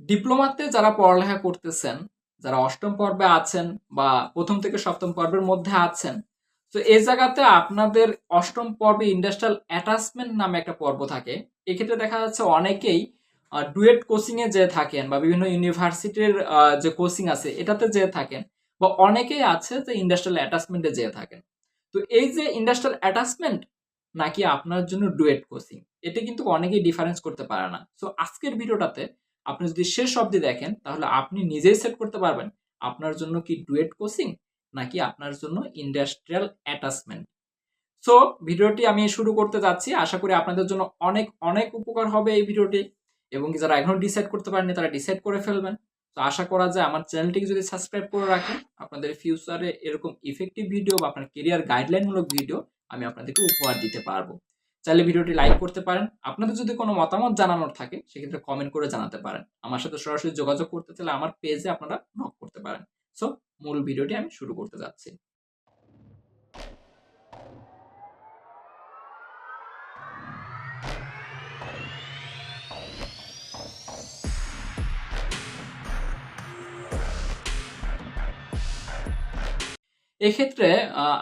ডিপ্লোমাতে যারা পড়ালেখা করতেছেন, যারা অষ্টম পর্বে আছেন বা প্রথম থেকে সপ্তম পর্বের মধ্যে আছেন, তো এই জায়গাতে আপনাদের অষ্টম পর্বে ইন্ডাস্ট্রিয়াল অ্যাটাচমেন্ট নামে একটা পর্ব থাকে। এক্ষেত্রে দেখা যাচ্ছে অনেকেই ডুয়েট কোচিংয়ে যেয়ে থাকেন বা বিভিন্ন ইউনিভার্সিটির যে কোচিং আছে এটাতে যেয়ে থাকেন বা অনেকেই আছে যে ইন্ডাস্ট্রিয়াল অ্যাটাচমেন্টে যেয়ে থাকেন। তো এই যে ইন্ডাস্ট্রিয়াল অ্যাটাচমেন্ট নাকি আপনার জন্য ডুয়েট কোচিং এটা কিন্তু অনেকেই ডিফারেন্স করতে পারে না। সো আজকের ভিডিওটাতে আপনি যদি শেষ অবধি দেখেন তাহলে আপনি নিজেই সেট করতে পারবেন আপনার জন্য কি ডুয়েট কোচিং নাকি আপনার জন্য ইন্ডাস্ট্রিয়াল অ্যাটাচমেন্ট। সো ভিডিওটি আমি শুরু করতে যাচ্ছি। আশা করি আপনাদের জন্য অনেক, অনেক উপকার হবে এই ভিডিওটি এবং যারা এখনও ডিসাইড করতে পারেনি তারা ডিসাইড করে ফেলবেন। তো আশা করা যায় আমার চ্যানেলটিকে যদি সাবস্ক্রাইব করে রাখেন আপনাদের ফিউচারে এরকম ইফেক্টিভ ভিডিও বা আপনার কেরিয়ার গাইডলাইনমূলক ভিডিও আমি আপনাদেরকে উপহার দিতে পারব। চাইলে ভিডিওটি লাইক করতে পারেন। আপনাদের যদি কোনো মতামত জানানোর থাকে, সেক্ষেত্রে কমেন্ট করে জানাতে পারেন। আমার সাথে সরাসরি যোগাযোগ করতে চাইলে আমার পেজে আপনারা নক করতে পারেন। সো মূল ভিডিওটি আমি শুরু করতে যাচ্ছি। এক্ষেত্রে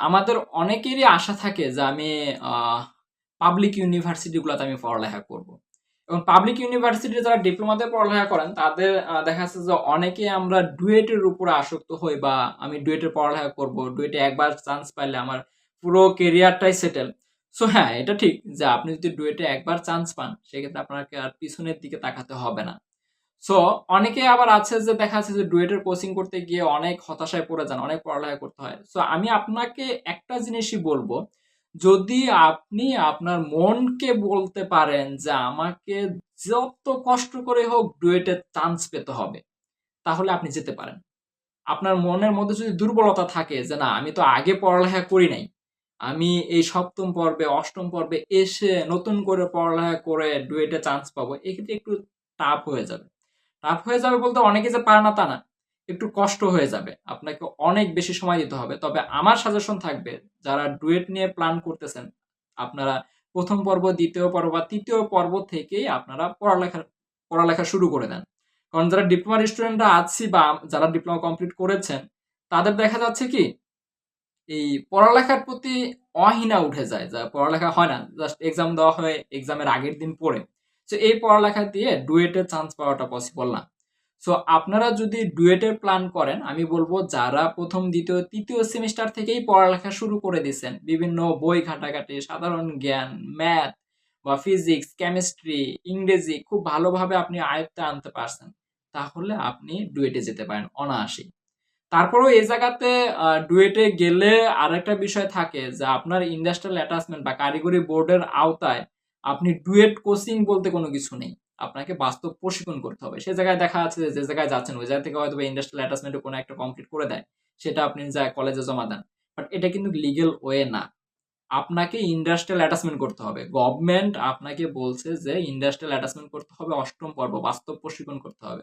আমাদের অনেকেরই আশা থাকে যে আমি পাবলিক ইউনিভার্সিটি গুলাতে আমি পড়ালেখা করব। এবং পাবলিক ইউনিভার্সিটিতে যারা ডিপ্লোমাতে পড়ালেখা করেন তাদের দেখা যাচ্ছে যে অনেকেই আমরা ডুয়েটের উপরে আসক্ত হই বা আমি ডুয়েটে পড়ালেখা করব। ডুয়েটে একবার চান্স পাইলে আমার পুরো কেরিয়ারটাই সেটেল। সো হ্যাঁ, এটা ঠিক যে আপনি যদি ডুয়েটে একবার চান্স পান সেক্ষেত্রে আপনাকে আর পিছনের দিকে তাকাতে হবে না। সো অনেকে আবার আছে যে দেখা যাচ্ছে যে ডুয়েটের কোচিং করতে গিয়ে অনেক হতাশায় পড়ে যান, অনেক পড়ালেখা করতে হয়। সো আমি আপনাকে একটা জিনিসই বলব, যদি আপনি আপনার মনকে বলতে পারেন যে আমাকে যত কষ্ট করে হোক ডুয়েটে চান্স পেতে হবে, তাহলে আপনি যেতে পারেন। আপনার মনের মধ্যে যদি দুর্বলতা থাকে যে না আমি তো আগে পড়ালেখা করি নাই। আমি এই সপ্তম পর্বে, অষ্টম পর্বে এসে নতুন করে পড়ালেখা করে ডুয়েটে চান্স পাবো, এক্ষেত্রে একটু টাফ হয়ে যাবে। টাফ হয়ে যাবে বলতে অনেকে যে পারে না তা না। একটু কষ্ট হয়ে যাবে। আপনাকে অনেক বেশি সময় দিতে হবে। তবে আমার সাজেশন থাকবে যারা ডুয়েট নিয়ে প্ল্যান করতেছেন, আপনারা প্রথম পর্ব, দ্বিতীয় পর্ব বা ৩য় পর্ব থেকেই আপনারা পড়ালেখা পড়ালেখা শুরু করে দেন। কারণ যারা ডিপ্লোমার স্টুডেন্টরা আছি বা যারা ডিপ্লোমা কমপ্লিট করেছেন, তাদের দেখা যাচ্ছে কি এই পড়ালেখার প্রতি অহিনা উঠে যায়। যা পড়ালেখা হয় না। জাস্ট এক্সাম দেওয়া হয়, এক্সামের আগের দিন পড়ে। তো এই পড়ালেখা দিয়ে ডুয়েটের চান্স পাওয়াটা পসিবল না। সো আপনারা যদি ডুয়েটের প্ল্যান করেন, আমি বলব যারা ১ম, ২য়, ৩য় সেমিস্টার থেকেই পড়ালেখা শুরু করে দিছেন, বিভিন্ন বই ঘাটাঘাটি, সাধারণ জ্ঞান, ম্যাথ বা ফিজিক্স, কেমিস্ট্রি, ইংরেজি খুব ভালোভাবে আপনি আয়ত্তে আনতে পারছেন, তাহলে আপনি ডুয়েটে যেতে পারেন অনায়াসেই। তারপরেও এই জায়গাতে ডুয়েটে গেলে আরেকটা বিষয় থাকে যে আপনার ইন্ডাস্ট্রিয়াল অ্যাটাচমেন্ট বা কারিগরি বোর্ডের আওতায় আপনি ডুয়েট কোচিং বলতে কোনো কিছু নেই। আপনাকে বাস্তব প্রশিক্ষণ করতে হবে। সে জায়গায় দেখা যাচ্ছে যে, যে জায়গায় যাচ্ছেন ওই জায়গা থেকে হয়তোবা ইন্ডাস্ট্রিয়াল অ্যাটাচমেন্ট কোনো একটা কমপ্লিট করে দেয়। সেটা আপনি যায় কলেজে জমা দেন। বাট এটা কিন্তু লিগ্যাল ওয়ে না। আপনাকে ইন্ডাস্ট্রিয়াল অ্যাটাচমেন্ট করতে হবে। গভর্নমেন্ট আপনাকে বলছে যে ইন্ডাস্ট্রিয়াল অ্যাটাচমেন্ট করতে হবে, অষ্টম পর্ব বাস্তব প্রশিক্ষণ করতে হবে।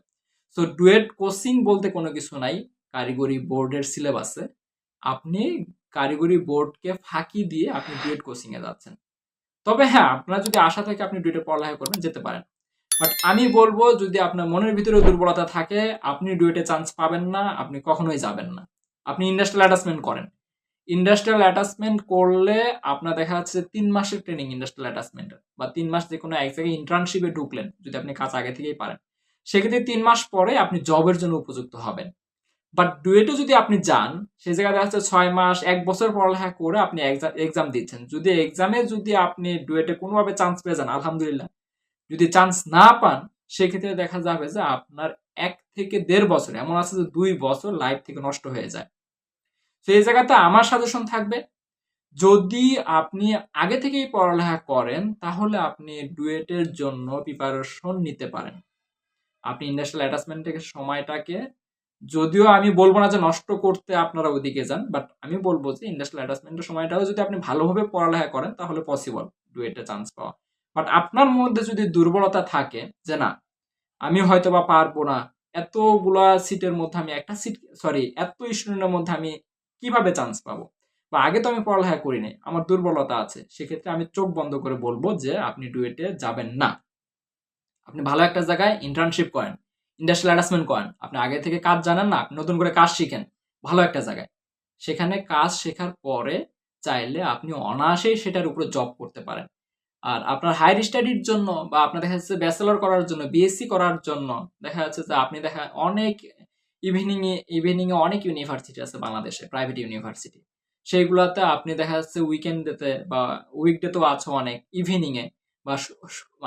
সো ডুয়েট কোচিং বলতে কোনো কিছু নাই কারিগরি বোর্ডের সিলেবাসে। আপনি কারিগরি বোর্ডকে ফাঁকি দিয়ে আপনি ডুয়েট কোচিং এ যাচ্ছেন। তবে হ্যাঁ, আপনার যদি আশা থাকে আপনি ডুয়েটে পড়ালেখা করবেন, যেতে পারেন। বাট আমি বলব যদি আপনার মনের ভিতরে দুর্বলতা থাকে, আপনি ডুয়েটে চান্স পাবেন না, আপনি কখনোই যাবেন না। আপনি ইন্ডাস্ট্রিয়াল অ্যাটাচমেন্ট করেন। ইন্ডাস্ট্রিয়াল অ্যাটাচমেন্ট করলে আপনার দেখা যাচ্ছে তিন মাসের ট্রেনিং ইন্ডাস্ট্রিয়াল অ্যাটাচমেন্টের বা তিন মাস যে কোনো এক জায়গায় ইন্টার্নশিপে ঢুকলেন, যদি আপনি কাজ আগে থেকেই পারেন। সেক্ষেত্রে তিন মাস পরে আপনি জবের জন্য উপযুক্ত হবেন। বাট ডুয়েটে যদি আপনি যান, সে জায়গায় দেখা যাচ্ছে ছয় মাস, এক বছর পড়ালেখা করে আপনি এক্সা এক্সাম দিচ্ছেন। যদি এক্সামে যদি আপনি ডুয়েটে কোনোভাবে চান্স পেয়ে যান, আলহামদুলিল্লাহ। যদি চান্স না পান, সেক্ষেত্রে দেখা যাবে যে আপনার এক থেকে দেড় বছর, এমন আছে যে দুই বছর লাইফ থেকে নষ্ট হয়ে যায়। তো এই জায়গাতে আমার সাজেশন থাকবে, যদি আপনি আগে থেকেই পড়ালেখা করেন, তাহলে আপনি ডুয়েটের জন্য প্রিপারেশন নিতে পারেন। আপনি ইন্ডাস্ট্রিয়াল অ্যাটাচমেন্ট থেকে সময়টাকে যদিও আমি বলব না যে নষ্ট করতে আপনারা ওইদিকে যান। বাট আমি বলব যে ইন্ডাস্ট্রিয়াল অ্যাটাচমেন্টের সময়টাও যদি আপনি ভালোভাবে পড়ালেখা করেন তাহলে পসিবল ডুয়েটে চান্স পাওয়া। বাট আপনার মধ্যে যদি দুর্বলতা থাকে যে না, আমি হয়তো বা পারব না। এতগুলা সিটের মধ্যে আমি একটা সিট সরি এত স্টুডেন্টের মধ্যে আমি কীভাবে চান্স পাবো? বা আগে তো আমি পড়ালেখা করিনি আমার দুর্বলতা আছে। সেক্ষেত্রে আমি চোখ বন্ধ করে বলব যে আপনি ডুয়েটে যাবেন না। আপনি ভালো একটা জায়গায় ইন্টার্নশিপ করেন। ইন্ডাস্ট্রিয়াল অ্যাটাচমেন্ট করেন আপনি আগে থেকে কাজ জানেন না আপনি নতুন করে কাজ শিখেন ভালো একটা জায়গায় সেখানে কাজ শেখার পরে চাইলে আপনি অনায়াসেই সেটার উপরে জব করতে পারেন আর আপনার হায়ার স্টাডির জন্য বা আপনার দেখা যাচ্ছে ব্যাচেলর করার জন্য বিএসসি করার জন্য দেখা যাচ্ছে যে আপনি দেখা অনেক ইভিনিং এ ইভিনিং এ অনেক ইউনিভার্সিটি আছে বাংলাদেশে প্রাইভেট ইউনিভার্সিটি সেইগুলোতে আপনি দেখা যাচ্ছে উইকেন্ডেতে বা উইকডেতেও আছে অনেক ইভিনিং এ বা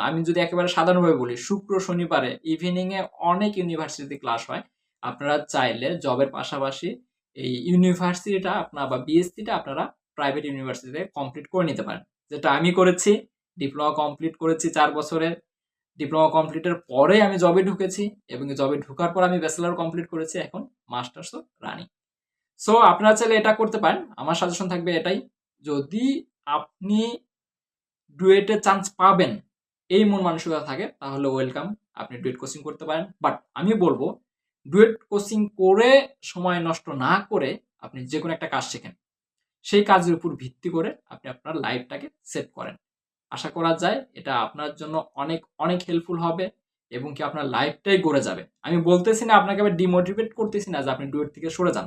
আমি যদি একেবারে সাধারণভাবে বলি, শুক্র, শনিবারে ইভিনিং এ অনেক ইউনিভার্সিটি ক্লাস হয়। আপনারা চাইলে জবের পাশাপাশি এই ইউনিভার্সিটিটা আপনার বা বিএসসিটা আপনারা প্রাইভেট ইউনিভার্সিটিতে কমপ্লিট করে নিতে পারেন। যেটা আমি করেছি ডিপ্লোমা কমপ্লিট করেছি চার বছরের। ডিপ্লোমা কমপ্লিটের পরে আমি জবে ঢুকেছি এবং জবে ঢোকার পর আমি ব্যাচেলর কমপ্লিট করেছি এখন মাস্টার্সও রানিং সো আপনারা চাইলে এটা করতে পারেন। আমার সাজেশন থাকবে এটাই, যদি আপনি ডুয়েটে চান্স পাবেন, এই মন মানসিকতা থাকে, তাহলে ওয়েলকাম আপনি ডুয়েট কোচিং করতে পারেন। বাট আমি বলব ডুয়েট কোচিং করে সময় নষ্ট না করে আপনি যে কোনো একটা কাজ শেখেন। সেই কাজের উপর ভিত্তি করে আপনি আপনার লাইফটাকে সেট করেন। আশা করা যায় এটা আপনার জন্য অনেক অনেক হেল্পফুল হবে এবং কি আপনার লাইফটাই গড়ে যাবে। আমি বলতেছি না আপনাকে আবার ডিমোটিভেট করতেছি না যে আপনি ডুয়েট থেকে সরে যান।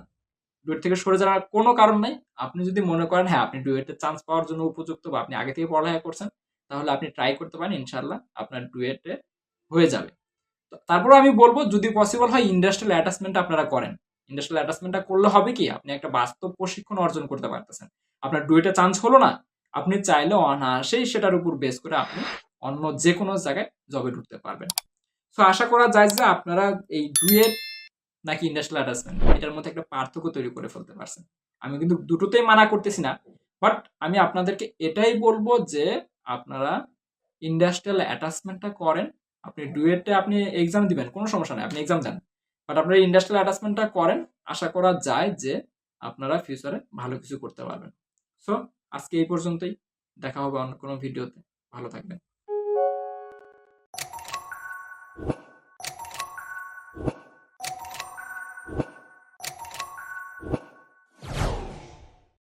ডুয়েট থেকে সরে যাওয়ার কোনো কারণ নাই। আপনি যদি মনে করেন হ্যাঁ আপনি ডুয়েটের চান্স পাওয়ার জন্য উপযুক্ত বা আপনি আগে থেকে পড়ালেখা করছেন, তাহলে আপনি ট্রাই করতে পারেন ইনশাল্লাহ আপনার ডুয়েটে হয়ে যাবে। তারপরে আমি বলব, যদি পসিবল হয় ইন্ডাস্ট্রিয়াল অ্যাটাচমেন্ট আপনারা করেন। ইন্ডাস্ট্রিয়াল অ্যাটাচমেন্টটা করলে হবে কি, আপনি একটা বাস্তব প্রশিক্ষণ অর্জন করতে পারতেছেন। আপনার ডুয়েটে চান্স হলো না আপনি চাইলে অনায়াসেই সেটার উপর বেস করে আপনি অন্য যে কোনো জায়গায় জবে ঢুকতে পারবেন। সো আশা করা যায় যে আপনারা এই ডুয়েট নাকি ইন্ডাস্ট্রিয়াল অ্যাটাচমেন্ট এটার মধ্যে একটা পার্থক্য তৈরি করে ফেলতে পারছেন। আমি কিন্তু দুটোতেই মানা করতেছি না বাট আমি আপনাদেরকে এটাই বলব যে আপনারা ইন্ডাস্ট্রিয়াল অ্যাটাচমেন্টটা করেন, আপনি ডুয়েটে আপনি এক্সাম দিবেন, কোনো সমস্যা নেই, আপনি এক্সাম দেন। বাট আপনারা ইন্ডাস্ট্রিয়াল অ্যাটাচমেন্টটা করেন, আশা করা যায় যে আপনারা ফিউচারে ভালো কিছু করতে পারবেন। সো আজকে এই পর্যন্তই। দেখা হবে অন্য কোনো ভিডিওতে। ভালো থাকবেন।